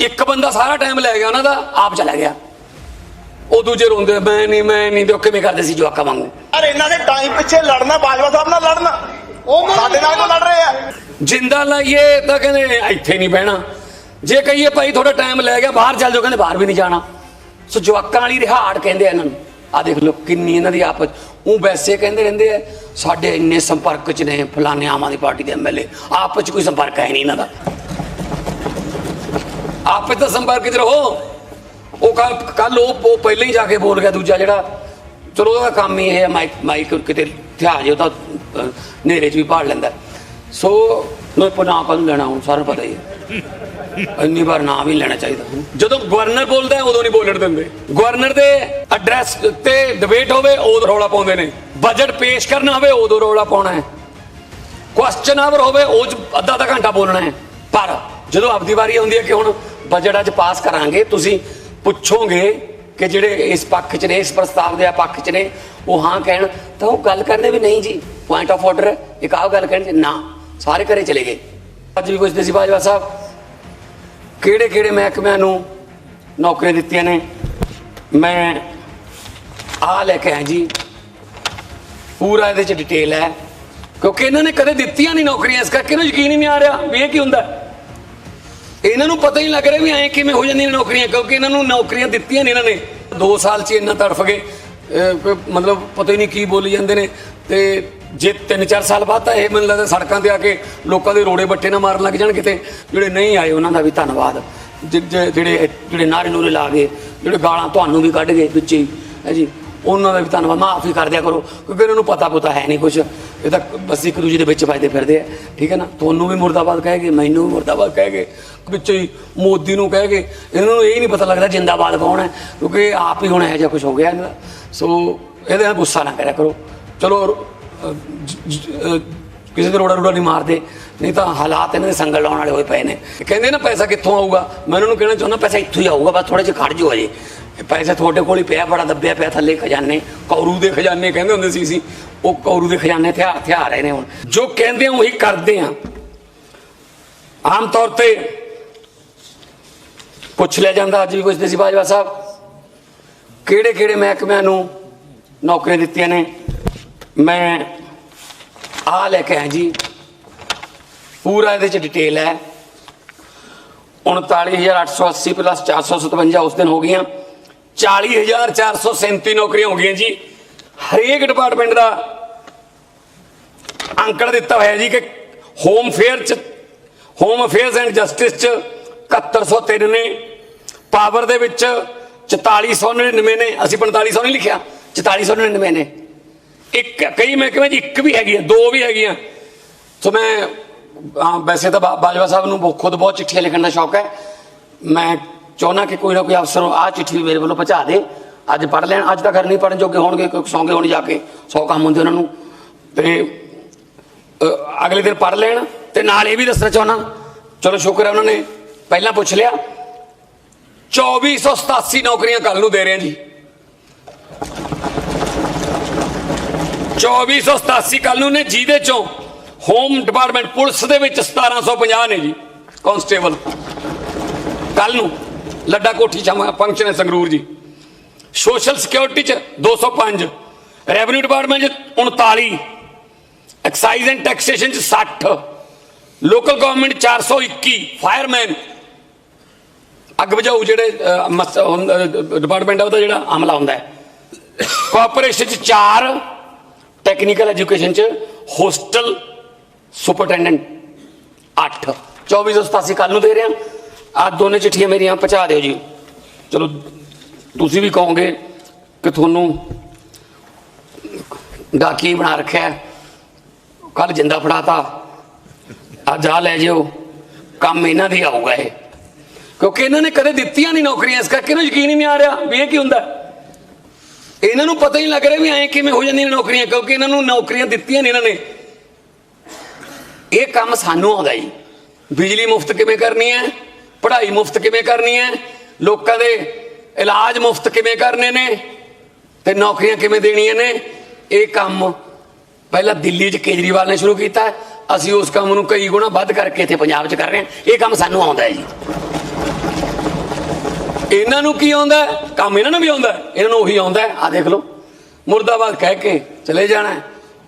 ਇੱਕ ਬੰਦਾ ਸਾਰਾ ਟਾਈਮ ਲੈ ਗਿਆ ਉਹਨਾਂ ਦਾ ਆਪ ਚਲਾ ਗਿਆ। ਉਹ ਦੂਜੇ ਰੋਂਦੇ ਮੈਂ ਨਹੀਂ ਮੈਂ ਨਹੀਂ ਤੇ ਉਹ ਕਿਵੇਂ ਕਰਦੇ ਸੀ ਜਵਾਕਾਂ ਵਾਂਗੂ? ਯਾਰ ਇਹਨਾਂ ਦੇ ਟਾਈਮ ਪਿੱਛੇ ਲੜਨਾ ਬਾਜਵਾ ਸਾਹਿਬ ਨਾਲ ਲੜਨਾ। ਉਹ ਸਾਡੇ ਨਾਲ ਕਿਉਂ ਲੜ ਰਹੇ ਆ? ਜਿੰਦਾ ਲਾਈਏ ਤਾਂ ਕਹਿੰਦੇ ਇੱਥੇ ਨਹੀਂ ਬਹਿਣਾ। ਜੇ ਕਹੀਏ ਭਾਈ ਥੋੜਾ ਟਾਈਮ ਲੈ ਗਿਆ ਬਾਹਰ ਚੱਲ ਜਾਓ ਕਹਿੰਦੇ ਬਾਹਰ ਵੀ ਨਹੀਂ ਜਾਣਾ। ਸੋ ਜਵਾਕਾਂ ਵਾਲੀ ਰਿਹਾੜ ਕਹਿੰਦੇ ਆ ਇਹਨਾਂ ਨੂੰ। ਆ ਦੇਖ ਲਓ ਕਿੰਨੀ ਇਹਨਾਂ ਦੀ ਆਪਸ ਉਹ ਵੈਸੇ ਕਹਿੰਦੇ ਰਹਿੰਦੇ ਆ ਸਾਡੇ ਇੰਨੇ ਸੰਪਰਕ ਚ ਨੇ ਫਲਾਣੇ ਆਮ ਆਦਮੀ ਪਾਰਟੀ ਦੇ ਐਮਐਲਏ ਆਪਸ ਚ ਕੋਈ ਸੰਪਰਕ ਹੈ ਨਹੀਂ ਇਹਨਾਂ ਦਾ। ਆਪੇ ਤਾਂ ਸੰਪਰਕ ਚ ਰਹੋ। ਉਹ ਕੱਲ ਕੱਲ ਉਹ ਪਹਿਲਾਂ ਹੀ ਜਾ ਕੇ ਬੋਲ ਗਿਆ ਦੂਜਾ ਜਿਹੜਾ। ਚਲੋ ਉਹਦਾ ਕੰਮ ਹੀ ਇਹ ਹੈ ਮਾਈਕ ਮਾਈਕ ਕਿਤੇ ਥਿਆ ਜੇ ਤਾਂ ਅਹ, ਹਨੇਰੇ ਚ ਵੀ ਭਾੜ ਲੈਂਦਾ। ਸੋ ਨੋ ਪਨਾ ਕਦੋਂ ਲੈਣਾ ਹੁਣ ਸਾਰਿਆਂ ਪਤਾ ਹੀ ਹੈ। ਇੰਨੀ ਵਾਰ ਨਾਂ ਵੀ ਲੈਣਾ ਚਾਹੀਦਾ। ਜਦੋਂ ਗਵਰਨਰ ਬੋਲਦਾ ਉਦੋਂ ਨਹੀਂ ਬੋਲਣ ਦਿੰਦੇ। ਗਵਰਨਰ ਦੇ ਐਡਰੈਸ ਤੇ ਡਿਬੇਟ ਹੋਵੇ ਉਦੋਂ ਰੌਲਾ ਪਾਉਂਦੇ ਨੇ। ਬਜਟ ਪੇਸ਼ ਕਰਨਾ ਹੋਵੇ ਉਦੋਂ ਰੌਲਾ ਪਾਉਣਾ ਹੈ। ਕੁਐਸਚਨ ਆਵਰ ਹੋਵੇ ਉਹ 'ਚ ਅੱਧਾ ਅੱਧਾ ਘੰਟਾ ਬੋਲਣਾ ਹੈ। ਪਰ ਜਦੋਂ ਆਪਦੀ ਵਾਰੀ ਆਉਂਦੀ ਹੈ ਕਿ ਹੁਣ ਬਜਟ ਅੱਜ ਪਾਸ ਕਰਾਂਗੇ। ਤੁਸੀਂ ਪੁੱਛੋਗੇ ਕਿ ਜਿਹੜੇ ਇਸ ਪੱਖ 'ਚ ਨੇ, ਇਸ ਪ੍ਰਸਤਾਵ ਦੇ ਪੱਖ 'ਚ ਨੇ, ਉਹ ਹਾਂ ਕਹਿਣ, ਤਾਂ ਉਹ ਗੱਲ ਕਰਨੇ ਵੀ ਨਹੀਂ ਜੀ। ਪੁਆਇੰਟ ਆਫ ਆਰਡਰ ਇੱਕ ਆਹ ਗੱਲ ਕਹਿਣ ਜੀ ਨਾ, ਸਾਰੇ ਘਰੇ ਚਲੇ ਗਏ। ਅੱਜ ਵੀ ਪੁੱਛਦੇ ਸੀ ਬਾਜਵਾ ਸਾਹਿਬ ਕਿਹੜੇ ਕਿਹੜੇ ਮਹਿਕਮਿਆਂ ਨੂੰ ਨੌਕਰੀਆਂ ਦਿੱਤੀਆਂ ਨੇ? ਮੈਂ ਆ ਲੈ ਕੇ ਆਇਆ ਜੀ। ਪੂਰਾ ਇਹਦੇ ਚ ਡਿਟੇਲ ਹੈ। ਕਿਉਂਕਿ ਇਹਨਾਂ ਨੇ ਕਦੇ ਦਿੱਤੀਆਂ ਨਹੀਂ ਨੌਕਰੀਆਂ, ਇਸ ਕਰਕੇ ਇਹਨੂੰ ਯਕੀਨ ਹੀ ਨਹੀਂ ਆ ਰਿਹਾ ਵੀ ਇਹ ਕੀ ਹੁੰਦਾ ਇਹਨਾਂ ਨੂੰ ਪਤਾ ਹੀ ਨਹੀਂ ਲੱਗ ਰਿਹਾ ਵੀ ਐਂ ਕਿਵੇਂ ਹੋ ਜਾਂਦੀਆਂ ਨੇ ਨੌਕਰੀਆਂ, ਕਿਉਂਕਿ ਇਹਨਾਂ ਨੂੰ ਨੌਕਰੀਆਂ ਦਿੱਤੀਆਂ ਨੇ ਇਹਨਾਂ ਨੇ। 2 ਸਾਲ 'ਚ ਇੰਨਾ ਤੜਫ ਗਏ। ਮਤਲਬ ਪਤਾ ਹੀ ਨਹੀਂ ਕੀ ਬੋਲੀ ਜਾਂਦੇ ਨੇ। ਤੇ ਜੇ 3-4 ਸਾਲ ਬਾਅਦ ਤਾਂ ਇਹ ਮੈਨੂੰ ਲੱਗਦਾ ਸੜਕਾਂ ਤੇ ਆ ਕੇ ਲੋਕਾਂ ਦੇ ਰੋੜੇ ਬੱਟੇ ਨਾ ਮਾਰਨ ਲੱਗ ਜਾਣ ਕਿਤੇ। ਜਿਹੜੇ ਨਹੀਂ ਆਏ ਉਹਨਾਂ ਦਾ ਵੀ ਧੰਨਵਾਦ। ਜਿਹੜੇ ਜਿਹੜੇ ਨਾਰੇ ਨੂਰੇ ਲਾ ਗਏ, ਜਿਹੜੇ ਗਾਲਾਂ ਤੁਹਾਨੂੰ ਵੀ ਕੱਢ ਗਏ ਵਿੱਚ ਹੀ। ਹੈ ਜੀ? ਉਹਨਾਂ ਦਾ ਵੀ ਧੰਨਵਾਦ, ਮਾਫੀ ਕਰ ਦਿਆ ਕਰੋ, ਕਿਉਂਕਿ ਇਹਨਾਂ ਨੂੰ ਪਤਾ ਪੁਤਾ ਹੈ ਨਹੀਂ ਕੁਝ ਇਹ ਤਾਂ ਬਸ ਇੱਕ ਦੂਜੇ ਦੇ ਵਿੱਚ ਫਾਇਦੇ ਫਿਰਦੇ ਆ, ਠੀਕ ਹੈ ਨਾ? ਤੁਹਾਨੂੰ ਵੀ ਮੁਰਦਾਬਾਦ ਕਹੇਗੇ, ਮੈਨੂੰ ਵੀ ਮੁਰਦਾਬਾਦ ਕਹੇਗੇ, ਵਿੱਚੋਂ ਹੀ ਮੋਦੀ ਨੂੰ ਕਹੇਗੇ। ਇਹਨਾਂ ਨੂੰ ਇਹ ਨਹੀਂ ਪਤਾ ਲੱਗਦਾ ਜਿੰਦਾਬਾਦ ਕੌਣ ਹੈ, ਕਿਉਂਕਿ ਆਪ ਹੀ ਹੁਣ ਇਹੋ ਜਿਹਾ ਕੁਝ ਹੋ ਗਿਆ ਇਹਨਾਂ ਦਾ। ਸੋ ਇਹਦੇ ਨਾਲ ਗੁੱਸਾ ਨਾ ਕਰਿਆ ਕਰੋ। ਚਲੋ ਕਿਸੇ ਦੇ ਰੋੜਾ ਰੋੜਾ ਨਹੀਂ ਮਾਰਦੇ। ਨਹੀਂ ਤਾਂ ਹਾਲਾਤ ਇਹਨਾਂ ਦੇ ਸੰਗਲ ਲਾਉਣ ਵਾਲੇ ਹੋਏ ਪਏ ਨੇ। ਕਹਿੰਦੇ ਨਾ ਪੈਸਾ ਕਿੱਥੋਂ ਆਊਗਾ? ਮੈਂ ਉਹਨਾਂ ਨੂੰ ਕਹਿਣਾ ਚਾਹੁੰਦਾ ਪੈਸਾ ਇੱਥੋਂ ਹੀ ਆਊਗਾ, ਬਸ ਥੋੜੇ ਜਿਹਾ ਖੜ ਜਾਓ ਅਜੇ ਪੈਸਾ ਤੁਹਾਡੇ ਕੋਲ ਹੀ ਪਿਆ, ਬੜਾ ਦੱਬਿਆ ਪਿਆ ਥੱਲੇ ਖਜ਼ਾਨੇ। ਕੌਰੂ ਦੇ ਖਜ਼ਾਨੇ ਕਹਿੰਦੇ ਹੁੰਦੇ ਸੀ ਸੀ। ਉਹ ਕੌਰੂ ਦੇ ਖਜ਼ਾਨੇ ਹਥਿਆਰ ਹਥਿਆਰ ਰਹੇ ਨੇ ਹੁਣ। ਜੋ ਕਹਿੰਦੇ ਆ ਉਹੀ ਕਰਦੇ ਆ। ਆਮ ਤੌਰ ਤੇ ਪੁੱਛ ਲਿਆ ਜਾਂਦਾ ਅੱਜ ਵੀ ਪੁੱਛਦੇ ਸੀ ਬਾਜਵਾ ਸਾਹਿਬ ਕਿਹੜੇ ਕਿਹੜੇ ਮਹਿਕਮਿਆਂ ਨੂੰ ਨੌਕਰੀਆਂ ਦਿੱਤੀਆਂ ਨੇ? ਮੈਂ ਆ ਲੈ ਕੇ ਆਇਆ ਜੀ। ਪੂਰਾ ਇਹਦੇ ਚ ਡਿਟੇਲ ਹੈ। 39880 ਪਲੱਸ 457 ਉਸ ਦਿਨ ਹੋ ਗਈਆਂ। 40437 ਨੌਕਰੀਆਂ ਹੋ ਗਈਆਂ ਜੀ। ਹਰੇਕ ਡਿਪਾਰਟਮੈਂਟ ਦਾ ਅੰਕੜਾ ਦਿੱਤਾ ਹੋਇਆ ਜੀ ਕਿ ਹੋਮ ਫੇਅਰ ਚ ਹੋਮ ਅਫੇਅਰਸ ਐਂਡ ਜਸਟਿਸ ਚ 7103 ਨੇ ਪਾਵਰ ਦੇ ਵਿੱਚ 4499 ਨੇ, ਅਸੀਂ 4500 ਨਹੀਂ ਲਿਖਿਆ 4499 ਨੇ। ਇੱਕ, ਕਈ ਮਹਿਕਮੇ ਜੀ ਇੱਕ ਵੀ ਹੈਗੀ ਹੈ ਦੋ ਵੀ ਹੈਗੀਆਂ। ਸੋ ਮੈਂ ਹਾਂ, ਵੈਸੇ ਤਾਂ ਬਾ- ਬਾਜਵਾ ਸਾਹਿਬ ਨੂੰ ਬਹੁਤ- ਖੁਦ ਬਹੁਤ ਚਿੱਠੀਆਂ ਲਿਖਣ ਦਾ ਸ਼ੌਕ ਹੈ। ਮੈਂ ਚਾਹੁੰਦਾ ਕਿ ਕੋਈ ਨਾ ਕੋਈ ਅਫਸਰ ਆ ਚਿੱਠੀ ਵੀ ਮੇਰੇ ਵੱਲੋਂ ਪਹੁੰਚਾ ਦੇ। ਅੱਜ ਪੜ੍ਹ ਲੈਣ ਅੱਜ ਤਾਂ ਘਰ ਨਹੀਂ ਪੜ੍ਹਨ ਜੋਗੇ ਹੋਣਗੇ ਕਿਉਂਕਿ ਸੌਂਗੇ ਹੋਣ ਜਾ ਕੇ ਸੌ ਕੰਮ ਹੁੰਦੇ ਉਹਨਾਂ ਨੂੰ। ਤੇ ਅ, ਅਗਲੇ ਦਿਨ ਪੜ੍ਹ ਲੈਣ ਤੇ ਨਾਲ ਇਹ ਵੀ ਦੱਸਣਾ ਚਾਹੁੰਦਾ ਚਲੋ ਸ਼ੁਕਰ ਹੈ ਉਹਨਾਂ ਨੇ ਪਹਿਲਾਂ ਪੁੱਛ ਲਿਆ। 2487 ਨੌਕਰੀਆਂ ਕੱਲ ਨੂੰ ਦੇ ਰਹੇ ਹਾਂ ਜੀ। 2487 ਕੱਲ ਨੂੰ ਨੇ ਜਿਹਦੇ ਚੋਂ ਹੋਮ ਡਿਪਾਰਟਮੈਂਟ ਪੁਲਿਸ ਦੇ ਵਿੱਚ 1750 ਨੇ ਜੀ ਕਾਂਸਟੇਬਲ ਕੱਲ ਨੂੰ ਲੱਡਾ ਕੋਠੀ ਚ ਫੰਕਸ਼ਨ ਹੈ ਸੰਗਰੂਰ ਜੀ। ਸੋਸ਼ਲ ਸਿਕਿਉਰਿਟੀ ਚ 205 ਰੈਵਨਿਊ ਡਿਪਾਰਟਮੈਂਟ ਚ 39 ਐਕਸਾਈਜ਼ ਐਂਡ ਟੈਕਸੇਸ਼ਨ ਚ 60 ਲੋਕਲ ਗਵਰਨਮੈਂਟ 421 ਫਾਇਰਮੈਨ ਅੱਗ ਬੁਝਾਊ ਜਿਹੜੇ ਡਿਪਾਰਟਮੈਂਟ ਆ ਉਹਦਾ ਜਿਹੜਾ ਅਮਲਾ ਹੁੰਦਾ ਹੈ। ਕਾਰਪੋਰੇਸ਼ਨ ਚ 4 ਟੈਕਨੀਕਲ ਐਜੂਕੇਸ਼ਨ ਚ ਹੋਸਟਲ ਸੁਪਰਟੈਂਡੈਂਟ 8 2487 ਕੱਲ ਨੂੰ ਦੇ ਰਿਹਾ। ਆ ਦੋਨੇ ਚਿੱਠੀਆਂ ਮੇਰੀਆਂ ਪਹੁੰਚਾ ਦਿਓ ਜੀ। ਚਲੋ, ਤੁਸੀਂ ਵੀ ਕਹੋਗੇ ਕਿ ਤੁਹਾਨੂੰ ਡਾਕੀ ਬਣਾ ਰੱਖਿਆ ਕੱਲ ਜਿੰਦਾ ਫੜਾਤਾ। ਅੱਜ ਆ ਲੈ ਜਿਓ। ਕੰਮ ਇਹਨਾਂ ਦੀ ਆਊਗਾ ਇਹ। ਕਿਉਂਕਿ ਇਹਨਾਂ ਨੇ ਕਦੇ ਦਿੱਤੀਆਂ ਨਹੀਂ ਨੌਕਰੀਆਂ। ਇਸ ਕਰਕੇ ਇਹਨੂੰ ਯਕੀਨ ਹੀ ਨਹੀਂ ਆ ਰਿਹਾ ਵੀ ਇਹ ਕੀ ਹੁੰਦਾ ਇਹਨਾਂ ਨੂੰ ਪਤਾ ਹੀ ਨਹੀਂ ਲੱਗ ਰਿਹਾ ਵੀ ਐਂ ਕਿਵੇਂ ਹੋ ਜਾਂਦੀਆਂ ਨੌਕਰੀਆਂ। ਕਿਉਂਕਿ ਇਹਨਾਂ ਨੂੰ ਨੌਕਰੀਆਂ ਦਿੱਤੀਆਂ ਨਹੀਂ ਇਹਨਾਂ ਨੇ। ਇਹ ਕੰਮ ਸਾਨੂੰ ਆਉਂਦਾ ਜੀ। ਬਿਜਲੀ ਮੁਫਤ ਕਿਵੇਂ ਕਰਨੀ ਹੈ? ਪੜ੍ਹਾਈ ਮੁਫਤ ਕਿਵੇਂ ਕਰਨੀ ਹੈ? ਲੋਕਾਂ ਦੇ ਇਲਾਜ ਮੁਫਤ ਕਿਵੇਂ ਕਰਨੇ ਨੇ? ਤੇ ਨੌਕਰੀਆਂ ਕਿਵੇਂ ਦੇਣੀਆਂ ਨੇ? ਇਹ ਕੰਮ ਪਹਿਲਾਂ ਦਿੱਲੀ 'ਚ ਕੇਜਰੀਵਾਲ ਨੇ ਸ਼ੁਰੂ ਕੀਤਾ। ਅਸੀਂ ਉਸ ਕੰਮ ਨੂੰ ਕਈ ਗੁਣਾ ਵੱਧ ਕਰਕੇ ਇੱਥੇ ਪੰਜਾਬ 'ਚ ਕਰ ਰਹੇ ਹਾਂ। ਇਹ ਕੰਮ ਸਾਨੂੰ ਆਉਂਦਾ ਹੈ ਜੀ। ਇਹਨਾਂ ਨੂੰ ਕੀ ਆਉਂਦਾ ਕੰਮ ਇਹਨਾਂ ਨੂੰ ਵੀ ਆਉਂਦਾ ਇਹਨਾਂ ਨੂੰ ਉਹੀ ਆਉਂਦਾ ਆ ਦੇਖ ਲਓ। ਮੁਰਦਾਬਾਦ ਕਹਿ ਕੇ ਚਲੇ ਜਾਣਾ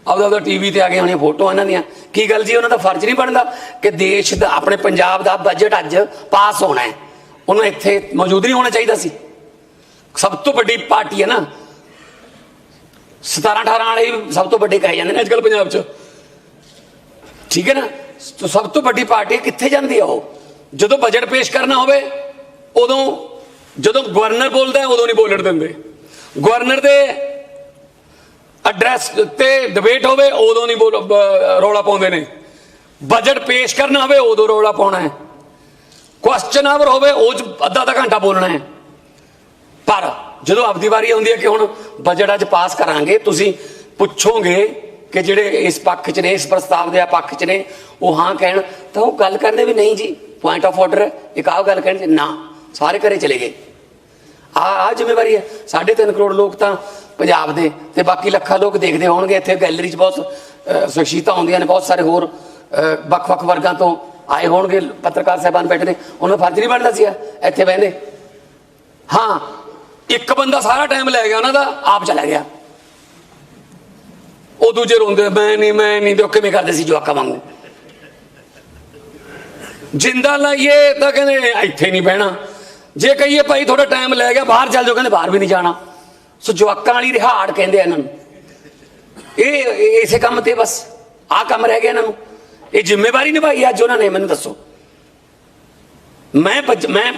ਆਪਦਾ ਆਪਦਾ ਟੀਵੀ ਤੇ ਆ ਕੇ ਹੋਣੀਆਂ ਫੋਟੋਆਂ ਇਹਨਾਂ ਦੀਆਂ। ਕੀ ਗੱਲ ਜੀ, ਉਹਨਾਂ ਦਾ ਫਰਜ਼ ਨਹੀਂ ਬਣਦਾ ਕਿ ਦੇਸ਼ ਦਾ, ਆਪਣੇ ਪੰਜਾਬ ਦਾ ਬਜਟ ਅੱਜ ਪਾਸ ਹੋਣਾ ਹੈ। ਉਹਨੂੰ ਇੱਥੇ ਮੌਜੂਦ ਨਹੀਂ ਹੋਣਾ ਚਾਹੀਦਾ ਸੀ। ਸਭ ਤੋਂ ਵੱਡੀ ਪਾਰਟੀ ਹੈ ਨਾ। 17 18 ਵਾਲੇ ਸਭ ਤੋਂ ਵੱਡੇ ਕਹੇ ਜਾਂਦੇ ਨੇ ਅੱਜ ਕੱਲ ਪੰਜਾਬ 'ਚ। ਠੀਕ ਹੈ ਨਾ? ਸਭ ਤੋਂ ਵੱਡੀ ਪਾਰਟੀ ਕਿੱਥੇ ਜਾਂਦੀ ਆ ਉਹ? ਜਦੋਂ ਬਜਟ ਪੇਸ਼ ਕਰਨਾ ਹੋਵੇ, ਉਦੋਂ ਜਦੋਂ ਗਵਰਨਰ ਬੋਲਦਾ ਉਦੋਂ ਨਹੀਂ ਬੋਲਣ ਦਿੰਦੇ। ਗਵਰਨਰ ਦੇ ਐਡਰੈਸ ਤੇ ਡਿਬੇਟ ਹੋਵੇ, ਉਦੋਂ ਨਹੀਂ ਬੋਲ ਰੌਲਾ ਪਾਉਂਦੇ ਨੇ। ਬਜਟ ਪੇਸ਼ ਕਰਨਾ ਹੋਵੇ ਉਦੋਂ ਰੌਲਾ ਪਾਉਣਾ ਹੈ। ਕੁਐਸਚਨ ਆਵਰ ਹੋਵੇ, ਉਹ 'ਚ ਅੱਧਾ ਅੱਧਾ ਘੰਟਾ ਬੋਲਣਾ ਹੈ। ਪਰ ਜਦੋਂ ਆਪਦੀ ਵਾਰੀ ਆਉਂਦੀ ਹੈ ਕਿ ਹੁਣ ਬਜਟ ਅੱਜ ਪਾਸ ਕਰਾਂਗੇ, ਤੁਸੀਂ ਪੁੱਛੋਗੇ ਕਿ ਜਿਹੜੇ ਇਸ ਪੱਖ 'ਚ ਨੇ, ਇਸ ਪ੍ਰਸਤਾਵ ਦੇ ਪੱਖ 'ਚ ਨੇ, ਉਹ ਹਾਂ ਕਹਿਣ, ਤਾਂ ਉਹ ਗੱਲ ਕਰਦੇ ਵੀ ਨਹੀਂ ਜੀ ਪੁਆਇੰਟ ਆਫ ਆਰਡਰ ਇੱਕ ਆਹ ਗੱਲ ਕਹਿਣ ਜੀ ਨਾ, ਸਾਰੇ ਘਰੇ ਚਲੇ ਗਏ। ਆ ਆ ਜ਼ਿੰਮੇਵਾਰੀ ਹੈ। 3.5 ਕਰੋੜ ਲੋਕ ਤਾਂ ਪੰਜਾਬ ਦੇ ਤੇ ਬਾਕੀ ਲੱਖਾਂ ਲੋਕ ਦੇਖਦੇ ਹੋਣਗੇ, ਇੱਥੇ ਗੈਲਰੀ 'ਚ ਬਹੁਤ ਸ਼ਖਸੀਅਤਾਂ ਆਉਂਦੀਆਂ ਨੇ, ਬਹੁਤ ਸਾਰੇ ਹੋਰ ਵੱਖ-ਵੱਖ ਵਰਗਾਂ ਤੋਂ ਆਏ ਹੋਣਗੇ, ਪੱਤਰਕਾਰ ਸਾਹਿਬਾਨ ਬੈਠੇ ਨੇ, ਉਹਨਾਂ ਦਾ ਫਰਜ਼ ਨਹੀਂ ਬਣਦਾ ਸੀ ਇੱਥੇ ਬਹਿੰਦੇ। ਹਾਂ, ਇੱਕ ਬੰਦਾ ਸਾਰਾ ਟਾਈਮ ਲੈ ਗਿਆ, ਉਹਨਾਂ ਦਾ ਆਪ ਚਲਾ ਗਿਆ। ਉਹ ਦੂਜੇ ਰੋਂਦੇ, ਮੈਂ ਨਹੀਂ ਮੈਂ ਨਹੀਂ, ਤੇ ਉਹ ਕਿਵੇਂ ਕਰਦੇ ਸੀ ਜਵਾਕਾਂ ਵਾਂਗੂ? ਜਿੰਦਾ ਲਾਈਏ ਤਾਂ ਕਹਿੰਦੇ, ਇੱਥੇ ਨਹੀਂ ਬਹਿਣਾ। ਜੇ ਕਹੀਏ ਭਾਈ ਥੋੜਾ ਟਾਈਮ ਲੈ ਗਿਆ, ਬਾਹਰ ਚੱਲ ਜਾਓ, ਕਹਿੰਦੇ ਬਾਹਰ ਵੀ ਨਹੀਂ ਜਾਣਾ। ਸੋ ਜਵਾਕਾਂ ਵਾਲੀ ਰਿਹਾੜ ਕਹਿੰਦੇ ਆ ਇਹਨਾਂ ਨੂੰ। ਇਹ ਇਸੇ ਕੰਮ ਤੇ ਬਸ, ਆਹ ਕੰਮ ਰਹਿ ਗਿਆ ਇਹਨਾਂ ਨੂੰ। ਇਹ ਜ਼ਿੰਮੇਵਾਰੀ ਨਿਭਾਈ ਅੱਜ ਉਹਨਾਂ ਨੇ, ਮੈਨੂੰ ਦੱਸੋ। ਮੈਂ ਮੈਂ,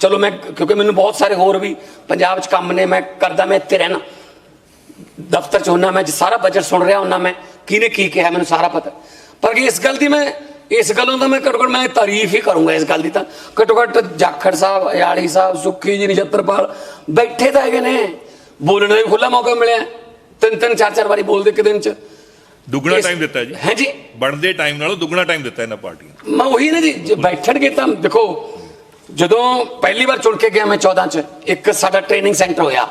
ਚਲੋ ਮੈਂ, ਕਿਉਂਕਿ ਮੈਨੂੰ ਬਹੁਤ ਸਾਰੇ ਹੋਰ ਵੀ ਪੰਜਾਬ 'ਚ ਕੰਮ ਨੇ, ਮੈਂ ਕਰਦਾ, ਮੈਂ ਇੱਥੇ ਰਹਿਣਾ। ਦਫ਼ਤਰ 'ਚ ਹੁੰਨਾ ਮੈਂ ਸਾਰਾ ਬਜਟ ਸੁਣ ਰਿਹਾ ਹੁੰਨਾ ਮੈਂ, ਕਿਹਨੇ ਕੀ ਕਿਹਾ ਮੈਨੂੰ ਸਾਰਾ ਪਤਾ। ਪਰ ਇਸ ਗੱਲ ਦੀ ਮੈਂ, ਇਸ ਗੱਲੋਂ ਤਾਂ ਮੈਂ ਘੱਟੋ ਘੱਟ ਮੈਂ ਤਾਰੀਫ ਹੀ ਕਰੂੰਗਾ ਇਸ ਗੱਲ ਦੀ ਤਾਂ। ਘੱਟੋ ਘੱਟ ਜਾਖੜ ਸਾਹਿਬ, ਅਯਾਲੀ ਸਾਹਿਬ, ਸੁੱਖੀ ਜੀ, ਨਛੱਤਰਪਾਲ ਬੈਠੇ ਤਾਂ ਹੈਗੇ ਨੇ। ਬੋਲਣ ਦਾ ਵੀ ਖੁੱਲਾ ਮੌਕਾ ਮਿਲਿਆ। ਤਿੰਨ ਤਿੰਨ ਚਾਰ ਚਾਰ ਵਾਰੀ ਬੋਲਦੇ ਇੱਕ ਦਿਨ 'ਚ। ਦੁੱਗਣਾ ਟਾਈਮ ਦਿੱਤਾ ਜੀ। ਹੈ ਜੀ ਬਣਦੇ ਟਾਈਮ ਨਾਲੋਂ ਦੁੱਗਣਾ ਟਾਈਮ ਦਿੱਤਾ ਇਹਨਾਂ ਪਾਰਟੀਆਂ। ਮੈਂ ਉਹੀ ਨਾ ਜੀ ਜੇ ਬੈਠਣਗੇ ਤਾਂ ਦੇਖੋ ਜਦੋਂ ਪਹਿਲੀ ਵਾਰ ਚੁਣ ਕੇ ਗਿਆ ਮੈਂ 14 ਚ ਇੱਕ ਸਾਡਾ ਟ੍ਰੇਨਿੰਗ ਸੈਂਟਰ ਹੋਇਆ।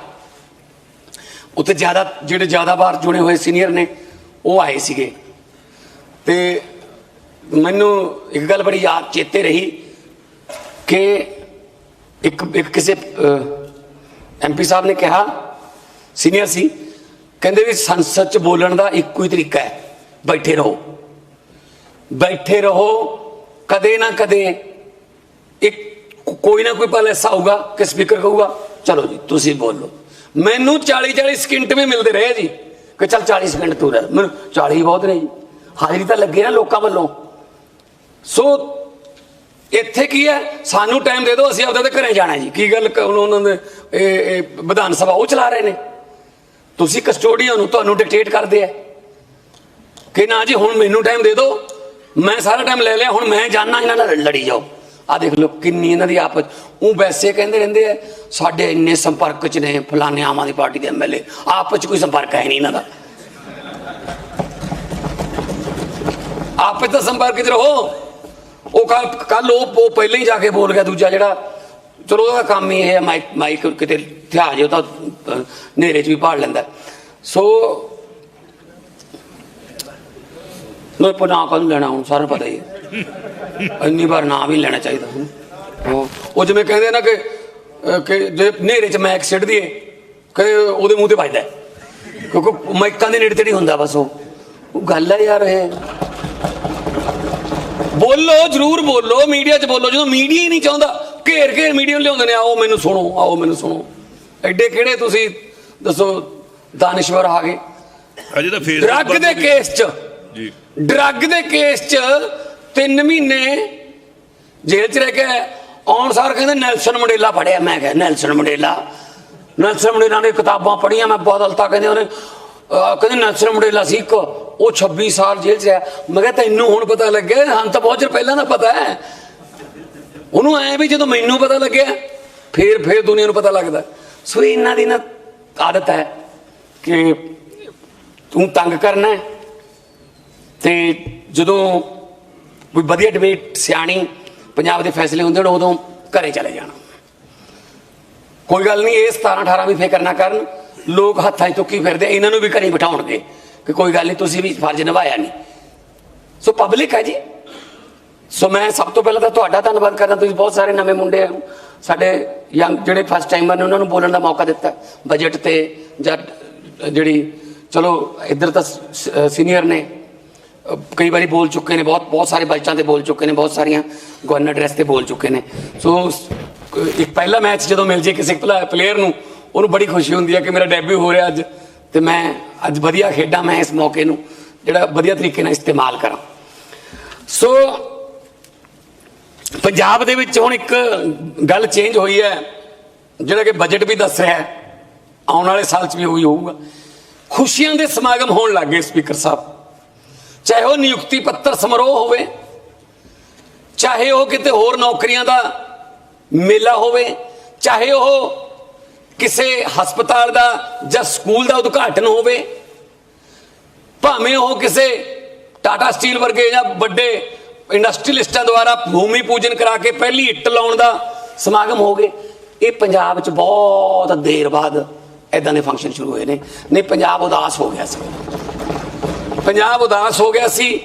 ਉੱਥੇ ਜ਼ਿਆਦਾ ਜਿਹੜੇ ਜ਼ਿਆਦਾ ਵਾਰ ਜੁੜੇ ਹੋਏ ਸੀਨੀਅਰ ਨੇ ਉਹ ਆਏ ਸੀਗੇ। ਤੇ ਮੈਨੂੰ ਇੱਕ ਗੱਲ ਬੜੀ ਯਾਦ ਚੇਤੇ ਰਹੀ ਕਿ ਇੱਕ ਇੱਕ ਕਿਸੇ ਐਮਪੀ ਸਾਹਿਬ ਨੇ ਕਿਹਾ ਸੀਨੀਅਰ ਸੀ। ਕਹਿੰਦੇ ਵੀ ਸੰਸਦ ਚ ਬੋਲਣ ਦਾ ਇੱਕੋ ਹੀ ਤਰੀਕਾ ਹੈ, ਬੈਠੇ ਰਹੋ। ਬੈਠੇ ਰਹੋ, ਕਦੇ ਨਾ ਕਦੇ ਇੱਕ ਕੋਈ ਨਾ ਕੋਈ ਪਲ ਐਸਾ ਹੋਊਗਾ ਕਿ ਸਪੀਕਰ ਕਹੂਗਾ, ਚਲੋ ਜੀ, ਤੁਸੀਂ ਬੋਲੋ ਮੈਨੂੰ 40 40 ਸਕਿੰਟ ਵੀ ਮਿਲਦੇ ਰਹੇ ਜੀ, ਕਿ ਚੱਲ 40 ਸਕਿੰਟ ਤੂੰ ਰਹਿ ਮੈਨੂੰ 40 ਬਹੁਤ ਨੇ ਜੀ। ਹਾਜ਼ਰੀ ਤਾਂ ਲੱਗੇ ਨਾ ਲੋਕਾਂ ਵੱਲੋਂ। ਸੋ ਇੱਥੇ ਕੀ ਹੈ? ਸਾਨੂੰ ਟਾਈਮ ਦੇ ਦਿਓ, ਅਸੀਂ ਆਪਦੇ ਤੇ ਘਰੇ ਜਾਣਾ ਜੀ। ਕੀ ਗੱਲ ਉਹਨਾਂ ਦੇ ਇਹ ਵਿਧਾਨ ਸਭਾ ਉਹ ਚਲਾ ਰਹੇ ਨੇ? ਤੁਸੀਂ ਕਸਟੋਡੀਅਨ ਨੂੰ ਤੁਹਾਨੂੰ ਡਿਕਟੇਟ ਕਰਦੇ ਆ ਕਿ ਨਾ ਜੀ, ਹੁਣ ਮੈਨੂੰ ਟਾਈਮ ਦੇ ਦਿਓ, ਮੈਂ ਸਾਰਾ ਟਾਈਮ ਲੈ ਲਿਆ, ਹੁਣ ਮੈਂ ਜਾਣਾ ਇਹਨਾਂ ਨਾਲ ਲੜੀ ਜਾਓ। ਆ ਦੇਖ ਲਓ ਕਿੰਨੀ ਇਹਨਾਂ ਦੀ ਆਪਸ ਉਹ ਵੈਸੇ ਕਹਿੰਦੇ ਰਹਿੰਦੇ ਆ, ਸਾਡੇ ਇੰਨੇ ਸੰਪਰਕ ਚ ਨੇ ਫਲਾਣੇ ਆਮ ਆਦਮੀ ਪਾਰਟੀ ਦੇ ਐਮਐਲਏ ਆਪਸ ਚ ਕੋਈ ਸੰਪਰਕ ਹੈ ਨਹੀਂ ਇਹਨਾਂ ਦਾ। ਆਪਸ ਦਾ ਸੰਪਰਕ ਚ ਰਹੋ। ਉਹ ਕੱਲ ਕੱਲ ਉਹ ਪਹਿਲਾਂ ਹੀ ਜਾ ਕੇ ਬੋਲ ਗਿਆ ਦੂਜਾ ਜਿਹੜਾ ਚਲੋ ਉਹਦਾ ਕੰਮ ਹੀ ਇਹ ਹੈ ਮਾਈਕ ਮਾਈਕ ਕਿਤੇ ਥਿਆ ਜੇ ਤਾਂ ਅਹ, ਹਨੇਰੇ ਚ ਵੀ ਭਾੜ ਲੈਂਦਾ। ਸੋ ਮੈਂ ਪਨਾ ਕਦੋਂ ਲੈਣਾ ਹੁਣ ਸਾਰਿਆਂ ਨੂੰ ਪਤਾ ਹੀ ਹੈ। ਇੰਨੀ ਵਾਰ ਨਾਮ ਵੀ ਲੈਣਾ ਚਾਹੀਦਾ ਹੁਣ। ਉਹ ਜਿਵੇਂ ਕਹਿੰਦੇ ਨਾ ਕਿ ਕਿ ਜੇ ਹਨੇਰੇ ਚ ਮਾਈਕ ਸਿੱਟ ਦਈਏ ਕਿ ਉਹਦੇ ਮੂੰਹ ਤੇ ਵੱਜਦਾ ਕਿਉਂਕਿ ਮਾਈਕਾਂ ਦੇ ਨੇੜੇ ਤੇੜੀ ਹੁੰਦਾ ਬਸ ਉਹ। ਉਹ ਗੱਲ ਹੈ ਯਾਰ ਇਹ। ਬੋਲੋ ਜਰੂਰ ਬੋਲੋ ਮੀਡੀਆ 'ਚ ਬੋਲੋ ਜਦੋਂ ਮੀਡੀਆ ਹੀ ਨਹੀਂ ਚਾਹੁੰਦਾ ਘੇਰ ਘੇਰ ਮੀਡੀਆ ਨੂੰ ਲਿਆਉਂਦੇ ਨੇ ਆਓ ਮੈਨੂੰ ਸੁਣੋ ਆਓ ਮੈਨੂੰ ਸੁਣੋ। ਐਡੇ ਕਿਹੜੇ ਤੁਸੀਂ ਦੱਸੋ ਦਾਨਿਸ਼ਵਰ ਆ ਗਏ? ਅਜੇ ਤਾਂ ਫੇਸ ਡਰੱਗ ਦੇ ਕੇਸ 'ਚ ਜੀ। ਡਰੱਗ ਦੇ ਕੇਸ 'ਚ 3 ਮਹੀਨੇ ਜੇਲ੍ਹ 'ਚ ਰਹਿ ਕੇ ਆਉਣ ਸਾਰ ਕਹਿੰਦੇ ਨੈਲਸਨ ਮੰਡੇਲਾ ਪੜਿਆ ਮੈਂ ਕਿਹਾ ਨੈਲਸਨ ਮੰਡੇਲਾ? ਨੈਲਸਨ ਮੰਡੇਲਾ ਨੇ ਕਿਤਾਬਾਂ ਪੜ੍ਹੀਆਂ ਮੈਂ ਬਦਲਤਾ ਕਹਿੰਦੇ ਉਹਨੇ ਕਹਿੰਦੇ ਨੈਲਸਨ ਮੰਡੇਲਾ ਸੀ ਇੱਕ ਉਹ 26 ਸਾਲ ਜੇਲ੍ਹ 'ਚ ਰਿਹਾ। ਮੈਂ ਕਿਹਾ ਤੈਨੂੰ ਹੁਣ ਪਤਾ ਲੱਗਿਆ ਹਾਂ ਤਾਂ ਬਹੁਤ ਚਿਰ ਪਹਿਲਾਂ ਦਾ ਪਤਾ ਹੈ। ਉਹਨੂੰ ਐ ਵੀ ਜਦੋਂ ਮੈਨੂੰ ਪਤਾ ਲੱਗਿਆ, ਫੇਰ ਫੇਰ ਦੁਨੀਆ ਨੂੰ ਪਤਾ ਲੱਗਦਾ। ਸੋ ਇਹਨਾਂ ਦੀ ਨਾ ਆਦਤ ਹੈ ਕਿ ਤੂੰ ਤੰਗ ਕਰਨਾ ਹੈ ਤੇ ਜਦੋਂ ਕੋਈ ਵਧੀਆ ਡਿਬੇਟ ਸਿਆਣੀ ਪੰਜਾਬ ਦੇ ਫੈਸਲੇ ਹੁੰਦੇ ਨੇ, ਉਦੋਂ ਘਰੇ ਚਲੇ ਜਾਣਾ। ਕੋਈ ਗੱਲ ਨਹੀਂ, ਇਹ 17 18 ਵੀ ਫੇਰ ਕਰਨਾ ਕਰਨ। ਲੋਕ ਹੱਥਾਂ 'ਚ ਤੁੱਕੀ ਫਿਰਦੇ ਇਹਨਾਂ ਨੂੰ ਵੀ ਘਰੇ ਬਿਠਾਉਣਗੇ ਕਿ ਕੋਈ ਗੱਲ ਨਹੀਂ, ਤੁਸੀਂ ਵੀ ਫਰਜ਼ ਨਿਭਾਇਆ ਨਹੀਂ। ਸੋ ਪਬਲਿਕ ਹੈ ਜੀ। ਸੋ ਮੈਂ ਸਭ ਤੋਂ ਪਹਿਲਾਂ ਤਾਂ ਤੁਹਾਡਾ ਧੰਨਵਾਦ ਕਰਦਾ, ਤੁਸੀਂ ਬਹੁਤ ਸਾਰੇ ਨਵੇਂ ਮੁੰਡੇ ਹੋ ਸਾਡੇ ਯੰਗ ਜਿਹੜੇ ਫਸਟ ਟਾਈਮਰ ਨੇ, ਉਹਨਾਂ ਨੂੰ ਬੋਲਣ ਦਾ ਮੌਕਾ ਦਿੱਤਾ। ਬਜਟ ਤੇ ਜਾਂ, ਜਿਹੜੀ, ਚਲੋ, ਇੱਧਰ ਤਾਂ ਸੀਨੀਅਰ ਨੇ। ਕਈ ਵਾਰੀ ਬੋਲ ਚੁੱਕੇ ਨੇ, ਬਹੁਤ ਬਹੁਤ ਸਾਰੇ ਬਜਟਾਂ ਤੇ ਬੋਲ ਚੁੱਕੇ ਨੇ, ਬਹੁਤ ਸਾਰੀਆਂ ਗਵਰਨਰ ਡਰੈਸ ਤੇ ਬੋਲ ਚੁੱਕੇ ਨੇ। ਸੋ, ਇੱਕ ਪਹਿਲਾ ਮੈਚ ਜਦੋਂ ਮਿਲ ਜੇ ਕਿਸੇ ਪਲੇਅਰ ਨੂੰ, ਉਹਨੂੰ ਬੜੀ ਖੁਸ਼ੀ ਹੁੰਦੀ ਹੈ ਕਿ ਮੇਰਾ ਡੈਬਿਊ ਹੋ ਰਿਹਾ ਅੱਜ। ਤੇ ਮੈਂ ਅੱਜ ਵਧੀਆ ਖੇਡਾਂ ਮੈਂ ਇਸ ਮੌਕੇ ਨੂੰ, ਜਿਹੜਾ ਵਧੀਆ ਤਰੀਕੇ ਨਾਲ ਇਸਤੇਮਾਲ ਕਰਾਂ। ਸੋ ਪੰਜਾਬ ਦੇ ਵਿੱਚ ਹੁਣ ਇੱਕ ਗੱਲ ਚੇਂਜ ਹੋਈ ਹੈ, ਜਿਹੜਾ ਕਿ ਬਜਟ ਵੀ ਦੱਸ ਰਿਹਾ ਹੈ, ਆਉਣ ਵਾਲੇ ਸਾਲ 'ਚ ਵੀ ਉਹੀ ਹੋਊਗਾ। ਖੁਸ਼ੀਆਂ ਦੇ ਸਮਾਗਮ ਹੋਣ ਲੱਗ ਗਏ ਸਪੀਕਰ ਸਾਹਿਬ। ਚਾਹੇ ਉਹ ਨਿਯੁਕਤੀ ਪੱਤਰ ਸਮਾਰੋਹ ਹੋਵੇ, ਚਾਹੇ ਉਹ ਕਿਤੇ ਹੋਰ ਨੌਕਰੀਆਂ ਦਾ ਮੇਲਾ ਹੋਵੇ, ਚਾਹੇ ਉਹ ਕਿਸੇ ਹਸਪਤਾਲ ਦਾ ਜਾਂ ਸਕੂਲ ਦਾ ਉਦਘਾਟਨ ਹੋਵੇ, ਭਾਵੇਂ ਉਹ ਕਿਸੇ ਟਾਟਾ ਸਟੀਲ ਵਰਗੇ ਜਾਂ ਵੱਡੇ ਇੰਡਸਟਰੀਲਿਸਟਾਂ ਦੁਆਰਾ ਭੂਮੀ ਪੂਜਨ ਕਰਾ ਕੇ ਪਹਿਲੀ ਇੱਟ ਲਾਉਣ ਦਾ ਸਮਾਗਮ ਹੋ ਗਏ। ਇਹ ਪੰਜਾਬ 'ਚ ਬਹੁਤ ਦੇਰ ਬਾਅਦ ਐਦਾਂ ਦੇ ਫੰਕਸ਼ਨ ਸ਼ੁਰੂ ਹੋਏ ਨੇ। ਨਹੀਂ, ਪੰਜਾਬ ਉਦਾਸ ਹੋ ਗਿਆ ਸੀ। ਪੰਜਾਬ ਉਦਾਸ ਹੋ ਗਿਆ ਸੀ।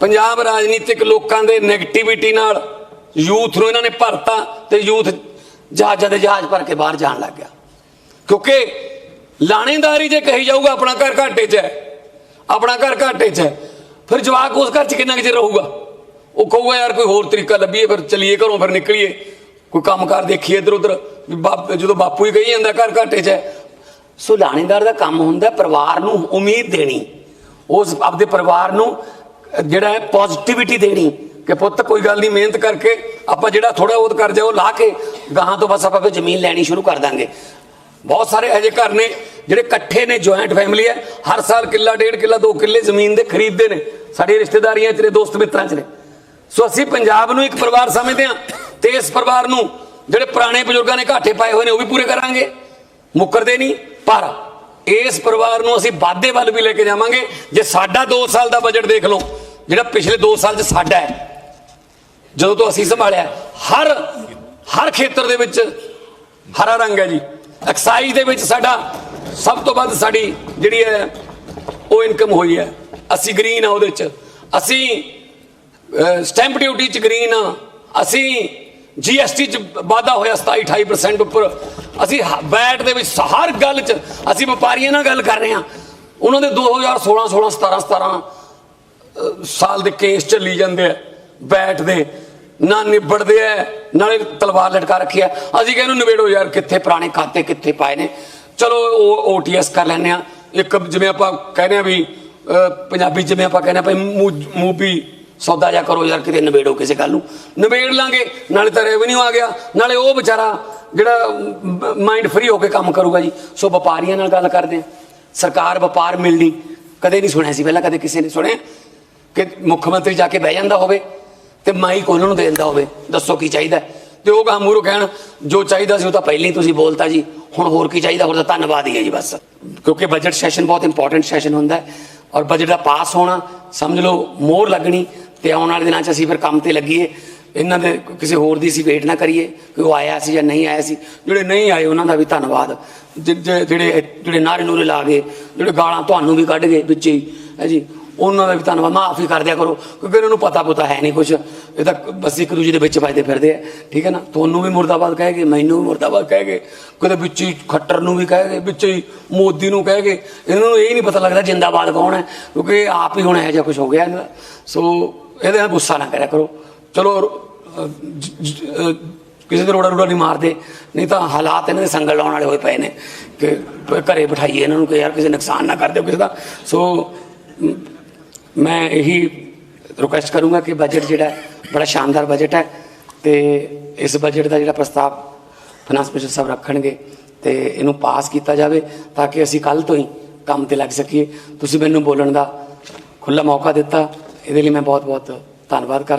ਪੰਜਾਬ ਰਾਜਨੀਤਿਕ ਲੋਕਾਂ ਦੇ 네ਗੇਟਿਵਿਟੀ ਨਾਲ ਯੂਥ ਨੂੰ ਇਹਨਾਂ ਨੇ ਭਰਤਾ ਤੇ ਯੂਥ ਜਹਾਜ਼ਾਂ ਦੇ ਜਹਾਜ਼ ਭਰ ਕੇ ਬਾਹਰ ਜਾਣ ਲੱਗ ਗਿਆ। ਕਿਉਂਕਿ ਲਾਣੇਦਾਰੀ ਜੇ ਕਹੀ ਜਾਊਗਾ, ਆਪਣਾ ਘਰ ਘਾਟੇ 'ਚ ਹੈ। ਆਪਣਾ ਘਰ ਘਾਟੇ 'ਚ ਹੈ। ਫਿਰ ਜਵਾਕ ਉਸ ਘਰ 'ਚ ਕਿੰਨਾ ਕੁ ਚਿਰ ਰਹੂਗਾ? ਉਹ ਕਹੂਗਾ, ਯਾਰ ਕੋਈ ਹੋਰ ਤਰੀਕਾ ਲੱਭੀਏ, ਫਿਰ ਚਲੀਏ ਘਰੋਂ, ਫਿਰ ਨਿਕਲੀਏ। ਕੋਈ ਕੰਮਕਾਰ ਦੇਖੀਏ ਇੱਧਰ ਉੱਧਰ, ਵੀ ਬਾਪ, ਜਦੋਂ ਬਾਪੂ ਹੀ ਕਹੀ ਜਾਂਦਾ ਘਰ ਘਾਟੇ 'ਚ। ਹੈ ਸੋ ਲਾਣੇਦਾਰ ਦਾ ਕੰਮ ਹੁੰਦਾ ਪਰਿਵਾਰ ਨੂੰ ਉਮੀਦ ਦੇਣੀ। ਉਸ ਆਪਦੇ ਪਰਿਵਾਰ ਨੂੰ ਜਿਹੜਾ ਹੈ ਪੋਜ਼ਿਟਿਵਿਟੀ ਦੇਣੀ ਕਿ ਪੁੱਤ ਕੋਈ ਗੱਲ ਨਹੀਂ ਮਿਹਨਤ ਕਰਕੇ ਆਪਾਂ ਜਿਹੜਾ ਥੋੜਾ ਬਹੁਤ ਕਰ ਜਾਓ, ਲਾ ਕੇ ਗਾਹਾਂ ਤੋਂ ਬਸ ਆਪਾਂ ਫਿਰ ਜ਼ਮੀਨ ਲੈਣੀ ਸ਼ੁਰੂ ਕਰ ਦਾਂਗੇ। ਬਹੁਤ ਸਾਰੇ ਇਹੋ ਜਿਹੇ ਘਰ ਨੇ ਜਿਹੜੇ ਇਕੱਠੇ ਨੇ ਜੁਆਇੰਟ ਫੈਮਿਲੀ ਹੈ। ਹਰ ਸਾਲ ਕਿੱਲਾ, ਡੇਢ ਕਿੱਲਾ, ਦੋ ਕਿੱਲੇ ਜ਼ਮੀਨ ਦੇ ਖਰੀਦਦੇ ਨੇ। ਸਾਡੇ ਰਿਸ਼ਤੇਦਾਰੀਆਂ ਚ ਨੇ, ਦੋਸਤ ਮਿੱਤਰਾਂ ਚ ਨੇ। ਸੋ ਅਸੀਂ ਪੰਜਾਬ ਨੂੰ ਇੱਕ ਪਰਿਵਾਰ ਸਮਝਦੇ ਹਾਂ ਤੇ ਇਸ ਪਰਿਵਾਰ ਨੂੰ ਜਿਹੜੇ ਪੁਰਾਣੇ ਬਜ਼ੁਰਗਾਂ ਨੇ ਘਾਟੇ ਪਾਏ ਹੋਏ ਨੇ ਉਹ ਵੀ ਪੂਰੇ ਕਰਾਂਗੇ। ਮੁੱਕਰਦੇ ਨਹੀਂ, ਪਰ ਇਸ ਪਰਿਵਾਰ ਨੂੰ ਅਸੀਂ ਵਾਧੇ ਵੱਲ ਵੀ ਲੈ ਕੇ ਜਾਵਾਂਗੇ। ਜੇ ਸਾਡਾ 2 ਸਾਲ ਦਾ ਬਜਟ ਦੇਖ ਲਓ, ਜਿਹੜਾ ਪਿਛਲੇ 2 ਸਾਲ 'ਚ ਸਾਡਾ ਹੈ, ਜਦੋਂ ਤੋਂ ਅਸੀਂ ਸੰਭਾਲਿਆ, ਹਰ ਹਰ ਖੇਤਰ ਦੇ ਵਿੱਚ ਹਰਾ ਰੰਗ ਹੈ ਜੀ। ਐਕਸਾਈਜ਼ ਦੇ ਵਿੱਚ ਸਾਡਾ ਸਭ ਤੋਂ ਵੱਧ ਸਾਡੀ ਜਿਹੜੀ ਹੈ, ਉਹ ਇਨਕਮ ਹੋਈ ਹੈ। ਅਸੀਂ ਗ੍ਰੀਨ ਆ ਉਹਦੇ 'ਚ। ਅਸੀਂ ਸਟੈਂਪ ਡਿਊਟੀ 'ਚ ਗ੍ਰੀਨ ਆ। ਅਸੀਂ ਜੀਐਸਟੀ 'ਚ ਵਾਧਾ ਹੋਇਆ 27 28% ਉੱਪਰ। ਅਸੀਂ ਬੈਟ ਦੇ ਵਿੱਚ ਹਰ ਗੱਲ 'ਚ ਅਸੀਂ ਵਪਾਰੀਆਂ ਨਾਲ ਗੱਲ ਕਰ ਰਹੇ ਹਾਂ। ਉਹਨਾਂ ਦੇ 2016 16 17 17 ਅਹ ਸਾਲ ਦੇ ਕੇਸ ਚੱਲੀ ਜਾਂਦੇ ਆ ਬੈਟ ਦੇ। ਨਾ ਨਿਬੜਦੇ ਐ, ਨਾਲੇ ਤਲਵਾਰ ਲਟਕਾ ਰੱਖੀ ਐ। ਅਸੀਂ ਕਹਿੰਦੇ ਨਿਬੇੜੋ ਯਾਰ, ਕਿੱਥੇ ਪੁਰਾਣੇ ਖਾਤੇ ਕਿੱਥੇ ਪਾਏ ਨੇ। ਚਲੋ, ਉਹ ਓਟੀਐਸ ਕਰ ਲੈਂਦੇ ਆ ਇੱਕ ਜਿਵੇਂ ਆਪਾਂ ਕਹਿੰਦੇ ਆ ਵੀ ਪੰਜਾਬੀ ਜਿਵੇਂ ਆਪਾਂ ਕਹਿੰਦੇ ਆ ਭਾਈ ਮੂੰਹ- ਮੂੰਹ ਸੌਦਾ ਜਾ ਕਰੋ ਯਾਰ, ਕਿਤੇ ਨਿਬੇੜੋ ਕਿਸੇ ਗੱਲ ਨੂੰ। ਨਿਬੇੜ ਲਾਂਗੇ, ਨਾਲੇ ਤਾਂ ਰੈਵਨਿਊ ਆ ਗਿਆ। ਨਾਲੇ ਉਹ ਵਿਚਾਰਾ ਜਿਹੜਾ ਮਾਈਂਡ ਫ੍ਰੀ ਹੋ ਕੇ ਕੰਮ ਕਰੂਗਾ ਜੀ। ਸੋ ਵਪਾਰੀਆਂ ਨਾਲ ਗੱਲ ਕਰਦੇ ਆ ਸਰਕਾਰ ਵਪਾਰ ਮਿਲਣੀ ਕਦੇ ਨਹੀਂ ਸੁਣਿਆ ਸੀ, ਪਹਿਲਾਂ ਕਦੇ ਕਿਸੇ ਨੇ ਸੁਣਿਆ? ਕਿ ਮੁੱਖ ਮੰਤਰੀ ਜਾ ਕੇ ਬਹਿ ਜਾਂਦਾ ਹੋਵੇ ਤੇ ਮਾਈਕ ਉਹਨਾਂ ਨੂੰ ਦੇ ਦਿੰਦਾ ਹੋਵੇ। ਦੱਸੋ ਕੀ ਚਾਹੀਦਾ? ਤੇ ਉਹ ਗਾਂ ਮੂਹਰੋਂ ਕਹਿਣ, ਜੋ ਚਾਹੀਦਾ ਸੀ ਉਹ ਤਾਂ ਪਹਿਲਾਂ ਹੀ ਤੁਸੀਂ ਬੋਲਤਾ ਜੀ। ਹੁਣ ਹੋਰ ਕੀ ਚਾਹੀਦਾ? ਹੋਰ ਤਾਂ ਧੰਨਵਾਦ ਹੀ ਹੈ ਜੀ ਬਸ। ਕਿਉਂਕਿ ਬਜਟ ਸੈਸ਼ਨ ਬਹੁਤ ਇੰਪੋਰਟੈਂਟ ਸੈਸ਼ਨ ਹੁੰਦਾ ਹੈ। ਔਰ ਬਜਟ ਦਾ ਪਾਸ ਹੋਣਾ, ਸਮਝ ਲਓ, ਮੋਹਰ ਲੱਗਣੀ। ਤੇ ਆਉਣ ਵਾਲੇ ਦਿਨਾਂ 'ਚ ਅਸੀਂ ਫਿਰ ਕੰਮ ਤੇ ਲੱਗੀਏ। ਇਹਨਾਂ ਦੇ ਕਿਸੇ ਹੋਰ ਦੀ ਅਸੀਂ ਵੇਟ ਨਾ ਕਰੀਏ ਕਿ ਉਹ ਆਇਆ ਸੀ ਜਾਂ ਨਹੀਂ ਆਇਆ ਸੀ। ਜਿਹੜੇ ਨਹੀਂ ਆਏ, ਉਹਨਾਂ ਦਾ ਵੀ ਧੰਨਵਾਦ। ਜਿ- ਜਿਹੜੇ ਜਿਹੜੇ ਨਾਰੇ ਨੂਰੇ ਲਾ ਗਏ, ਜਿਹੜੇ ਗਾਲਾਂ ਤੁਹਾਨੂੰ ਵੀ ਕੱਢ ਗਏ ਵਿੱਚ ਹੀ, ਹੈ ਜੀ? ਉਹਨਾਂ ਦਾ ਵੀ ਧੰਨਵਾਦ। ਮਾਫੀ ਕਰ ਦਿਆ ਕਰੋ, ਕਿਉਂਕਿ ਉਹਨਾਂ ਨੂੰ ਪਤਾ ਪੁਤਾ ਹੈ ਨਹੀਂ ਕੁਝ ਇਹ ਤਾਂ ਬਸ ਇੱਕ ਦੂਜੇ ਦੇ ਵਿੱਚ ਵੱਜਦੇ ਫਿਰਦੇ ਆ, ਠੀਕ ਹੈ ਨਾ? ਤੁਹਾਨੂੰ ਵੀ ਮੁਰਦਾਬਾਦ ਕਹੇਗੇ ਮੈਨੂੰ ਵੀ ਮੁਰਦਾਬਾਦ ਕਹੇਗੇ ਕਦੇ ਵਿੱਚ ਹੀ ਖੱਟਰ ਨੂੰ ਵੀ ਕਹੇਗੇ ਵਿੱਚ ਹੀ ਮੋਦੀ ਨੂੰ ਕਹੇਗੇ ਇਹਨਾਂ ਨੂੰ ਇਹ ਨਹੀਂ ਪਤਾ ਲੱਗਦਾ ਜਿੰਦਾਬਾਦ ਕੌਣ ਹੈ, ਕਿਉਂਕਿ ਆਪ ਹੀ ਹੁਣ ਇਹੋ ਜਿਹਾ ਕੁਝ ਹੋ ਗਿਆ ਇਹਨਾਂ ਦਾ। ਸੋ ਇਹਦੇ ਨਾਲ ਗੁੱਸਾ ਨਾ ਕਰਿਆ ਕਰੋ। ਚਲੋ ਕਿਸੇ ਦੇ ਰੋੜਾ ਰੋੜਾ ਨਹੀਂ ਮਾਰਦੇ, ਨਹੀਂ ਤਾਂ ਹਾਲਾਤ ਇਹਨਾਂ ਦੇ ਸੰਗਲ ਲਾਉਣ ਵਾਲੇ ਹੋਏ ਪਏ ਨੇ ਕਿ ਘਰੇ ਬਿਠਾਈਏ ਇਹਨਾਂ ਨੂੰ ਕਿ ਯਾਰ ਕਿਸੇ ਨੁਕਸਾਨ ਨਾ ਕਰ ਦਿਓ ਕਿਸੇ ਦਾ। ਸੋ, ਮੈਂ ਇਹੀ ਰਿਕੁਐਸਟ ਕਰੂੰਗਾ ਕਿ ਬਜਟ ਜਿਹੜਾ ਬੜਾ ਸ਼ਾਨਦਾਰ ਬਜਟ ਹੈ ਤੇ ਇਸ ਬਜਟ ਦਾ ਜਿਹੜਾ ਪ੍ਰਸਤਾਵ ਫਾਈਨਾਂਸ ਮਿਨਿਸਟਰ ਸਾਹਿਬ ਰੱਖਣਗੇ ਤੇ ਇਹਨੂੰ ਪਾਸ ਕੀਤਾ ਜਾਵੇ ਤਾਂ ਕਿ ਅਸੀਂ ਕੱਲ ਤੋਂ ਹੀ ਕੰਮ ਤੇ ਲੱਗ ਸਕੀਏ। ਤੁਸੀਂ ਮੈਨੂੰ ਬੋਲਣ ਦਾ ਖੁੱਲਾ ਮੌਕਾ ਦਿੱਤਾ। ਇਹਦੇ ਲਈ ਮੈਂ ਬਹੁਤ ਬਹੁਤ ਧੰਨਵਾਦ ਕਰ